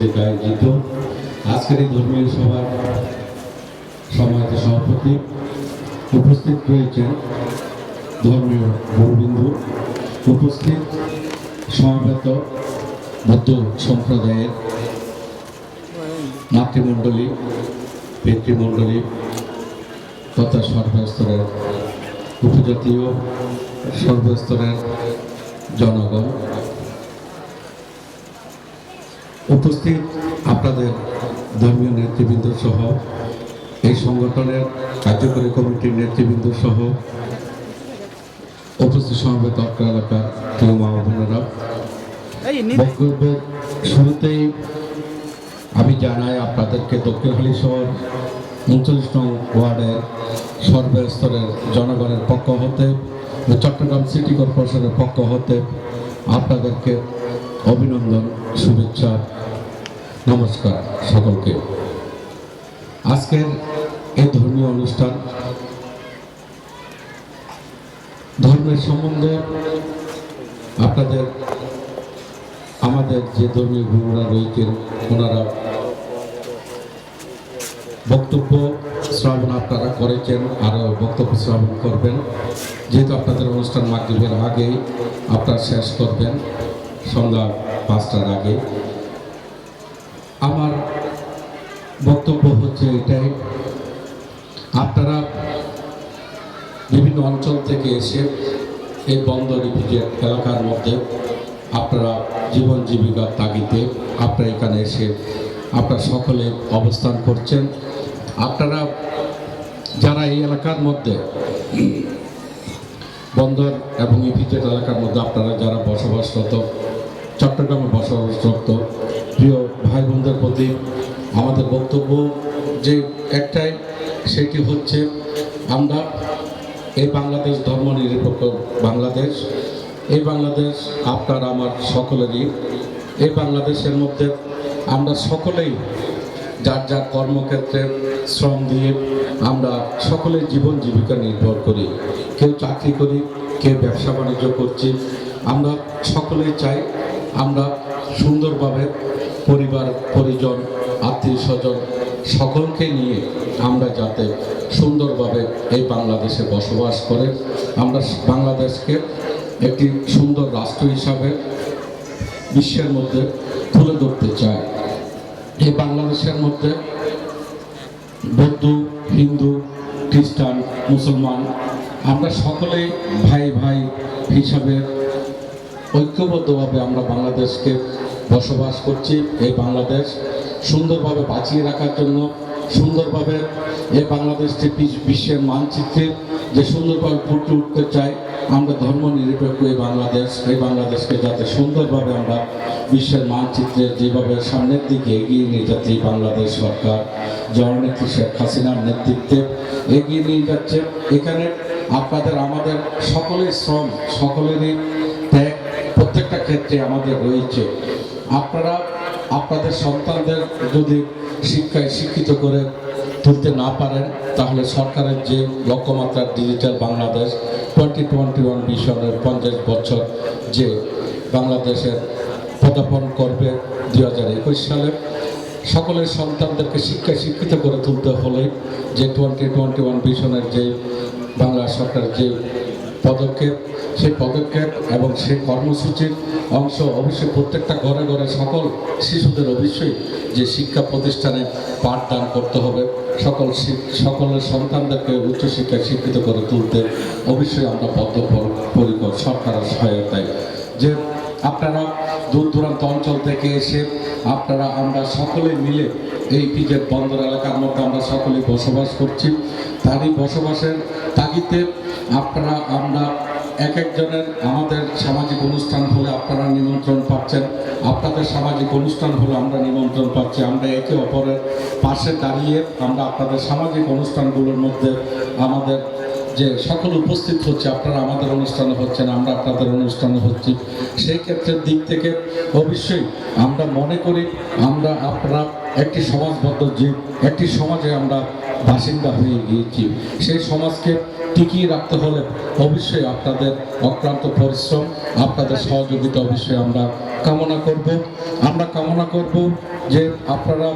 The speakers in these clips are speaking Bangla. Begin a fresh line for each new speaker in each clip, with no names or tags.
আয়োজিত আজকের এই ধর্মীয় সভার সমাজ সভাপতি উপস্থিত রয়েছেন ধর্মীয় গুরুবিন্দু। উপস্থিত সমবেত বৌদ্ধ সম্প্রদায়ের মাতৃমণ্ডলী, পিতৃমণ্ডলী তথা সর্বস্তরের উপজাতীয় সর্বস্তরের জনগণ। উপস্থিত আপনাদের ধর্মীয় নেতৃবৃন্দ সহ এই সংগঠনের কার্যকরী কমিটির নেতৃবৃন্দ সহ উপস্থিত সমবেত অত্র এলাকার প্রিয় মা বোনেরা। বক্তব্যের শুরুতেই আমি জানাই আপনাদেরকে দক্ষিণ হালিশহর উনচল্লিশ নং ওয়ার্ডের সর্বস্তরের জনগণের পক্ষ হতে চট্টগ্রাম সিটি কর্পোরেশনের পক্ষ হতে আপনাদেরকে অভিনন্দন শুভেচ্ছা নমস্কার সকলকে। আজকের এই ধর্মীয় অনুষ্ঠান ধর্মের সম্বন্ধে আপনাদের, আমাদের যে ধর্মীয় গুরুরা রয়েছেন, ওনারা বক্তব্য শ্রাবণ আপনারা করেছেন, আরও বক্তব্য শ্রাবণ করবেন। যেহেতু আপনাদের অনুষ্ঠান মাগরীবের আগেই আপনারা শেষ করবেন সন্ধ্যা পাঁচটার আগে। আমার বক্তব্য হচ্ছে এটাই আপনারা বিভিন্ন অঞ্চল থেকে এসে এই বন্দর রিপিটেড এলাকার মধ্যে আপনারা জীবন জীবিকার তাগিদে আপনারা এখানে এসে আপনারা সকলে অবস্থান করছেন। আপনারা যারা এই এলাকার মধ্যে বন্দর এবং ইপিজেড এলাকার মধ্যে আপনারা যারা বসবাসরত, চট্টগ্রামে বসবাসরত ভাই বোনদের প্রতি আমাদের বক্তব্য যে একটাই, সেটি হচ্ছে আমরা এই বাংলাদেশ ধর্ম নিরপেক্ষ বাংলাদেশ, এই বাংলাদেশ আপনার আমার সকলেরই, এই বাংলাদেশের মধ্যে আমরা সকলেই যার যার কর্মক্ষেত্রে শ্রম দিয়ে আমরা সকলের জীবন জীবিকা নির্ভর করি। কেউ চাকরি করি, কেউ ব্যবসা বাণিজ্য করছি। আমরা সকলেই চাই আমরা সুন্দরভাবে পরিবার, পরিজন, আত্মীয় স্বজন সকলকে নিয়ে আমরা যাতে সুন্দরভাবে এই বাংলাদেশে বসবাস করে, আমরা বাংলাদেশকে একটি সুন্দর রাষ্ট্র হিসাবে বিশ্বের মধ্যে তুলে ধরতে চাই। এই বাংলাদেশের মধ্যে বৌদ্ধ, হিন্দু, খ্রিস্টান, মুসলমান, আমরা সকলেই ভাই ভাই হিসাবে ঐক্যবদ্ধভাবে আমরা বাংলাদেশকে বসবাস করছি এই বাংলাদেশ সুন্দরভাবে বাঁচিয়ে রাখার জন্য, সুন্দরভাবে এই বাংলাদেশটি বিশ- বিশ্বের মানচিত্রে যে সুন্দরভাবে ফুটে উঠতে চাই, আমরা ধর্ম নিরপেক্ষ এই বাংলাদেশ, এই বাংলাদেশকে যাতে সুন্দরভাবে আমরা বিশ্বের মানচিত্রে যেভাবে সামনের দিকে এগিয়ে নিয়ে যাচ্ছে, বাংলাদেশ সরকার, জননেত্রী শেখ হাসিনার নেতৃত্বে এগিয়ে নিয়ে যাচ্ছে। এখানে আপনাদের, আমাদের সকলের শ্রম, সকলেরই ত্যাগ প্রত্যেকটা ক্ষেত্রে আমাদের রয়েছে। আপনারা আপনাদের সন্তানদের যদি শিক্ষায় শিক্ষিত করে তুলতে না পারেন, তাহলে সরকারের যে লক্ষ্যমাত্রার digital Bangladesh twenty twenty one মিশনের পঞ্চাশ বছর যে বাংলাদেশের পদার্পণ করবে দুই হাজার একুশ সালে, সকলের সন্তানদেরকে শিক্ষায় শিক্ষিত করে তুলতে হলে যে টোয়েন্টি টোয়েন্টি ওয়ান মিশনের যে বাংলা সরকারের যে পদক্ষেপ, সেই পদক্ষেপ এবং সেই কর্মসূচির অংশ অবশ্যই প্রত্যেকটা ঘরে ঘরে সকল শিশুদের অবশ্যই যে শিক্ষা প্রতিষ্ঠানে পাঠদান করতে হবে, সকল সকলের সন্তানদেরকে উচ্চশিক্ষায় শিক্ষিত করে তুলতে অবশ্যই আমরা বদ্ধপরিকর সরকারের সহায়তায়। যে আপনারা দূর দূরান্ত অঞ্চল থেকে এসে আপনারা আমরা সকলে মিলে এই পিজের বন্দর এলাকার মধ্যে আমরা সকলেই বসবাস করছি। তারই বসবাসের তাগিদে আপনারা, আমরা এক একজনের আমাদের সামাজিক অনুষ্ঠান হলে আপনারা নিমন্ত্রণ পাচ্ছেন। আপনাদের সামাজিক অনুষ্ঠান হলে আমরা নিমন্ত্রণ পাচ্ছি। আমরা একে অপরের পাশে দাঁড়িয়ে আমরা আপনাদের সামাজিক অনুষ্ঠানগুলোর মধ্যে আমাদের যে সকল উপস্থিত হচ্ছে, আপনারা আমাদের অনুষ্ঠানে হচ্ছেন, আমরা আপনাদের অনুষ্ঠানে হচ্ছি। সেই ক্ষেত্রের দিক থেকে অবশ্যই আমরা মনে করি, আমরা আপনারা একটি সমাজবদ্ধ জীব, একটি সমাজে আমরা বাসিন্দা হয়ে গিয়েছি। সেই সমাজকে টিকিয়ে রাখতে হলে অবশ্যই আপনাদের অক্লান্ত পরিশ্রম, আপনাদের সহযোগিতা অবশ্যই আমরা কামনা করব। আমরা কামনা করব যে আপনারা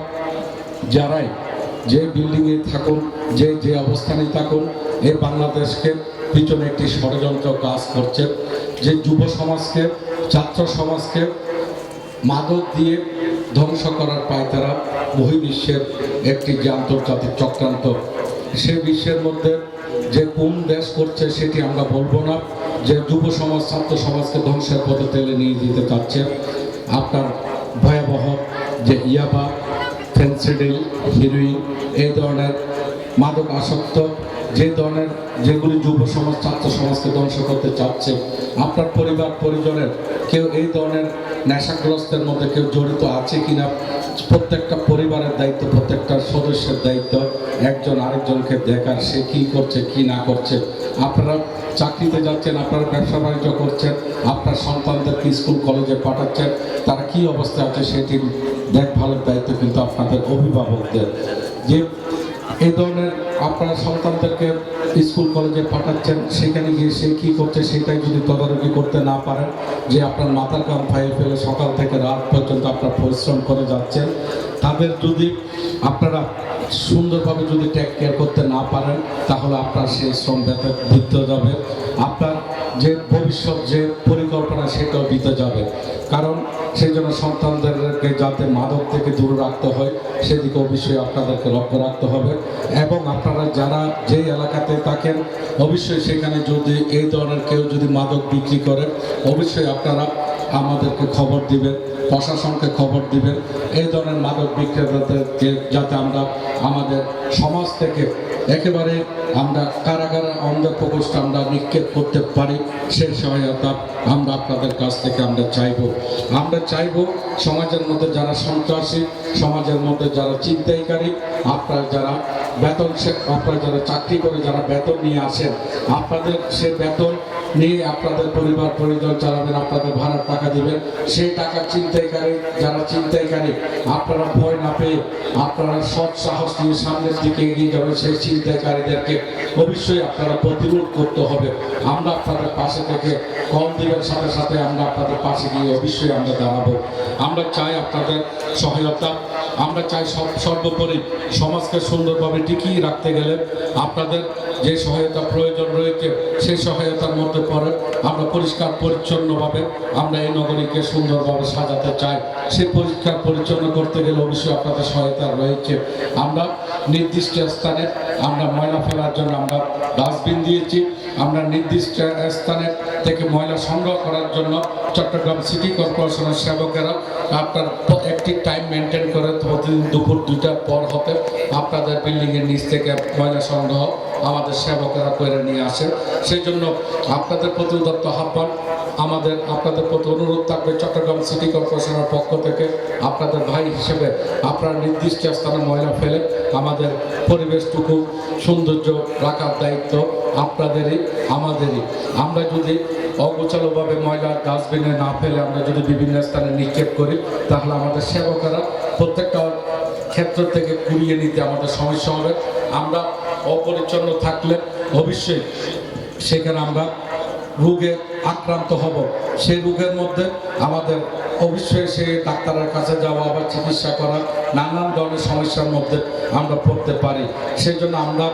যারাই যে বিল্ডিংয়ে থাকুন, যে যে অবস্থানে থাকুন, এ বাংলাদেশকে পিছনে একটি ষড়যন্ত্র কাজ করছে। যে যুব সমাজকে, ছাত্র সমাজকে মাদক দিয়ে ধ্বংস করার পায় তারা বহির্বিশ্বের একটি যে আন্তর্জাতিক চক্রান্ত। সে বিশ্বের মধ্যে যে কোন দেশ করছে সেটি আমরা বলব না। যে যুব সমাজ, ছাত্র সমাজকে ধ্বংসের পথে তেলে নিয়ে যেতে চাচ্ছে। আপনার ভয়াবহ যে ইয়াবা, ফেন্সিডিল, হিরোইন এই ধরনের মাদক আসক্ত যে ধরনের যেগুলি যুব সমাজ, ছাত্র সমাজকে ধ্বংস করতে চাচ্ছে, আপনার পরিবার, পরিজনের কেউ এই ধরনের নেশাগ্রস্তের মধ্যে কেউ জড়িত আছে কিনা, প্রত্যেকটা পরিবারের দায়িত্ব, প্রত্যেকটা সদস্যের দায়িত্ব, একজন আরেকজনকে দেখার সে কি করছে, কি না করছে। আপনারা চাকরিতে যাচ্ছেন, আপনারা ব্যবসা বাণিজ্য করছেন, আপনার সন্তানদেরকে স্কুল, কলেজে পাঠাচ্ছেন, তারা কি অবস্থায় আছে সেটি দেখভালের দায়িত্ব কিন্তু আপনাদের অভিভাবকদের। যে এই ধরনের আপনারা সন্তানদেরকে স্কুল, কলেজে পাঠাচ্ছেন, সেখানে গিয়ে সে কী করছে সেটাই যদি তদারকি করতে না পারেন, যে আপনার মাথার কাম ফাইল ফেলে সকাল থেকে রাত পর্যন্ত আপনার পরিশ্রম করে যাচ্ছেন, তাদের যদি আপনারা সুন্দরভাবে যদি টেক কেয়ার করতে না পারেন, তাহলে আপনার সেই শ্রম ব্যথা দিতে যাবে। আপনার যে ভবিষ্যৎ যে পরিকল্পনা, সেটাও দিতে যাবে। কারণ সেই জন্য সন্তানদেরকে যাতে মাদক থেকে দূরে রাখতে হয়, সেদিকে অবশ্যই আপনাদেরকে লক্ষ্য রাখতে হবে। এবং আপনারা যারা যেই এলাকাতে থাকেন, অবশ্যই সেখানে যদি এই ধরনের কেউ যদি মাদক বিক্রি করে, অবশ্যই আপনারা আমাদেরকে খবর দিবেন, প্রশাসনকে খবর দিবেন। এই ধরনের মাদক বিক্রেতাদেরকে যাতে আমরা আমাদের সমাজ থেকে একেবারে আমরা কারাগারে অন্ধ প্রকোষ্ঠ আমরা নিক্ষেপ করতে পারি, সেই সহায়তা আমরা আপনাদের কাছ থেকে আমরা চাইব। আমরা চাইব সমাজের মধ্যে যারা সন্ত্রাসী, সমাজের মধ্যে যারা চিন্তাইকারী, আপনারা যারা বেতন আপনারা যারা চাকরি করে যারা বেতন নিয়ে আসেন, আপনাদের সে বেতন নিয়ে আপনাদের পরিবার, পরিজন চালাবেন আপনাদের ভাড়ার টাকা দিবেন, সেই টাকা চিন্তাইকারী যারা চিন্তাইকারী আপনারা ভয় না পেয়ে আপনারা সৎ সাহস নিয়ে সামনের দিকে এগিয়ে যাবেন সেই চিন্তাইকারীদেরকে অবশ্যই আপনারা প্রতিরোধ করতে হবে। আমরা আপনাদের পাশে থেকে কম দিবের সাথে সাথে আমরা আপনাদের পাশে গিয়ে অবশ্যই আমরা দাঁড়াবো। আমরা চাই আপনাদের সহায়তা। আমরা চাই সব, সর্বোপরি সমাজকে সুন্দরভাবে টিকিয়ে রাখতে গেলে আপনাদের যে সহায়তা প্রয়োজন রয়েছে, সেই সহায়তার মধ্যে পড়ে আমরা পরিষ্কার পরিচ্ছন্নভাবে আমরা এই নগরীকে সুন্দরভাবে সাজাতে চাই। সেই পরিষ্কার পরিচ্ছন্ন করতে গেলে অবশ্যই আপনাদের সহায়তা রয়েছে। আমরা নির্দিষ্ট স্থানে আমরা ময়লা ফেলার জন্য আমরা ডাস্টবিন দিয়েছি। আমরা নির্দিষ্ট স্থানে থেকে ময়লা সংগ্রহ করার জন্য চট্টগ্রাম সিটি কর্পোরেশনের সেবকেরা আপনার একটি টাইম মেনটেন করে প্রতিদিন দুপুর দুইটার পর হতে আপনাদের বিল্ডিংয়ের নিচ থেকে ময়লা সংগ্রহ আমাদের সেবকেরা করে নিয়ে আসে। সেই জন্য আপনাদের প্রতি উদাত্ত আহ্বান। আমাদের, আপনাদের প্রতি অনুরোধ থাকবে চট্টগ্রাম সিটি কর্পোরেশনের পক্ষ থেকে আপনাদের ভাই হিসেবে আপনারা নির্দিষ্ট স্থানে ময়লা ফেলে আমাদের পরিবেশটুকু, সৌন্দর্য রাখার দায়িত্ব আপনাদেরই, আমাদেরই। আমরা যদি অগোছালোভাবে ময়লা ডাস্টবিনে না ফেলে আমরা যদি বিভিন্ন স্থানে নিক্ষেপ করি, তাহলে আমাদের সেবকেরা প্রত্যেকটা ক্ষেত্র থেকে কুড়িয়ে নিতে আমাদের সমস্যা হবে। আমরা অপরিচ্ছন্ন থাকলে অবশ্যই সেখানে আমরা রোগে আক্রান্ত হব। সেই রোগের মধ্যে আমাদের অবশ্যই সে ডাক্তারের কাছে যাওয়া বা চিকিৎসা করা, নানান ধরনের সমস্যার মধ্যে আমরা পড়তে পারি। সেই জন্য আমরা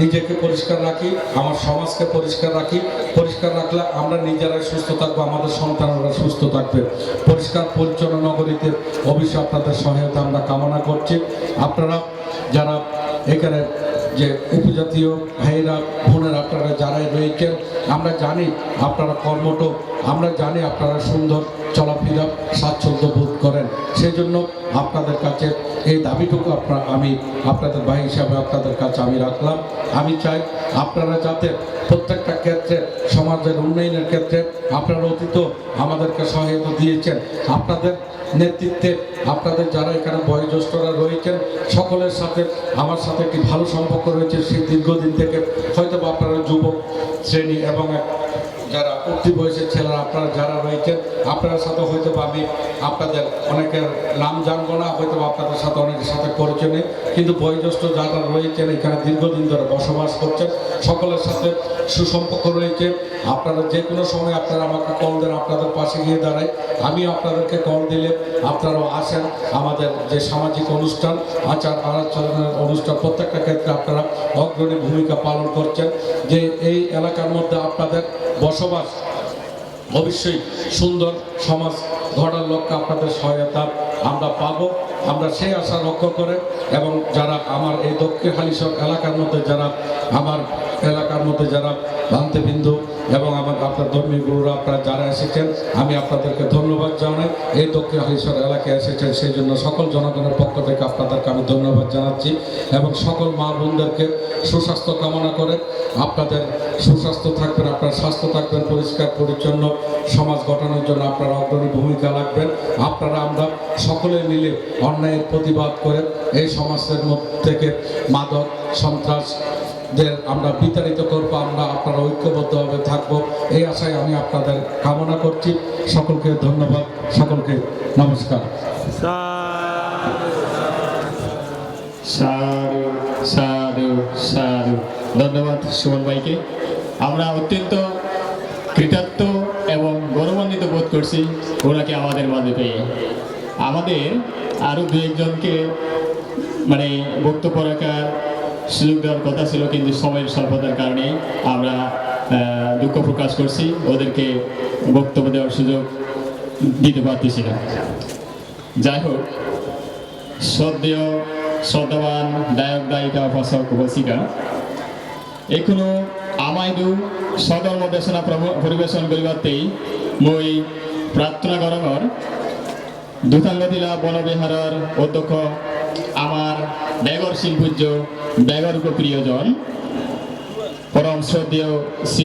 নিজেকে পরিষ্কার রাখি, আমার সমাজকে পরিষ্কার রাখি। পরিষ্কার রাখলে আমরা নিজেরাই সুস্থ থাকব, আমাদের সন্তানরা সুস্থ থাকবে। পরিষ্কার পরিচ্ছন্ন নগরীতে অবশ্যই আপনাদের সহায়তা আমরা কামনা করছি। আপনারা যারা এখানে যে উপজাতীয় ভাইয়েরা, বোনেরা, আপনারা যারাই রয়েছেন, আমরা জানি আপনারা কর্মঠ, আমরা জানি আপনারা সুন্দর। চলাফেরা স্বাচ্ছন্দ্য বোধ করেন। সেই জন্য আপনাদের কাছে এই দাবিটুকু আপনার আমি আপনাদের ভাই হিসাবে আপনাদের কাছে আমি রাখলাম। আমি চাই আপনারা যাতে প্রত্যেকটা ক্ষেত্রে সমাজের উন্নয়নের ক্ষেত্রে আপনারা অতীত আমাদেরকে সহায়তা দিয়েছেন। আপনাদের নেতৃত্বে আপনাদের যারা এখানে বয়োজ্যেষ্ঠরা রয়েছেন, সকলের সাথে আমার সাথে একটি ভালো সম্পর্ক রয়েছে। সেই দীর্ঘদিন থেকে হয়তো আপনারা যুবক শ্রেণি এবং যারা উঠতি বয়সের ছেলেরা, আপনারা যারা রয়েছেন, আপনার সাথে হয়তো আমি আপনাদের অনেকের নাম জানব না, হয়তো আপনাদের সাথে অনেকের সাথে পরিচয় নেই। কিন্তু বয়োজ্যেষ্ঠ যারা রয়েছেন, এখানে দীর্ঘদিন ধরে বসবাস করছেন, সকলের সাথে সুসম্পর্ক রয়েছে। আপনারা যে কোনো সময় আপনারা আমাকে কল দেন, আপনাদের পাশে গিয়ে দাঁড়াই। আমি আপনাদেরকে কল দিলে আপনারাও আসেন। আমাদের যে সামাজিক অনুষ্ঠান, আচার আচরণের অনুষ্ঠান, প্রত্যেকটা ক্ষেত্রে আপনারা অগ্রণী ভূমিকা পালন করছেন। যে এই এলাকার মধ্যে আপনাদের বসবাস অবশ্যই সুন্দর সমাজ ঘটার লক্ষ্যে আপনাদের সহায়তা আমরা পাবো। আমরা সেই আশা লক্ষ্য করে এবং যারা আমার এই দক্ষিণ হালিশর এলাকার মধ্যে যারা, আমার এলাকার মধ্যে যারা ভান্তেবিন্দু এবং আমার আপনার ধর্মীয় গুরুরা আপনারা যারা এসেছেন, আমি আপনাদেরকে ধন্যবাদ জানাই। এই দক্ষিণ হালিশর এলাকায় এসেছেন, সেই জন্য সকল জনগণের পক্ষ থেকে আপনাদেরকে আমি ধন্যবাদ জানাচ্ছি এবং সকল মা বোনদেরকে সুস্বাস্থ্য কামনা করে আপনাদের সুস্বাস্থ্য থাকবেন, আপনার স্বাস্থ্য থাকবেন পরিষ্কার, পরিচ্ছন্ন সমাজ গঠনের জন্য আপনারা অগ্রণী ভূমিকা রাখবেন। আপনারা আমরা সকলে মিলে অন্যায়ের প্রতিবাদ করে এই সমাজের মধ্যে থেকে মাদক সন্ত্রাস দের আমরা বিতাড়িত করব, আমরা আপনারা ঐক্যবদ্ধভাবে থাকব। এই আশায় আমি আপনাদের কামনা করছি। সকলকে ধন্যবাদ, সকলকে নমস্কার।
সাধু সাধু সাধু ধন্যবাদ সুমন ভাইকে। আমরা অত্যন্ত কৃতার্থ করছি ওনাকে আমাদের মাঝে পেয়ে? আমাদের আরও দু একজনকে মানে বক্তব্য রাখার সুযোগ দেওয়ার কথা ছিল, কিন্তু সময়ের স্বল্পতার কারণে আমরা দুঃখ প্রকাশ করছি, ওদেরকে বক্তব্য দেওয়ার সুযোগ দিতে পারতেছি না। যাই হোক, শ্রদ্ধেয়, শ্রদ্ধাবান গায়ক গায়িকা উপাসক, উপাসিকা, এখনও আমাইদু সদর্ম দেশনা পরিবেশন করিবাতেই মই প্রার্থনা গরঙর দুতাঙ্গদিলা বনবিহাৰৰ অধ্যক্ষ আমার বেগর শিল্পূজ্য প্রিয়জন। পরম শ্রদ্ধেয় শ্রী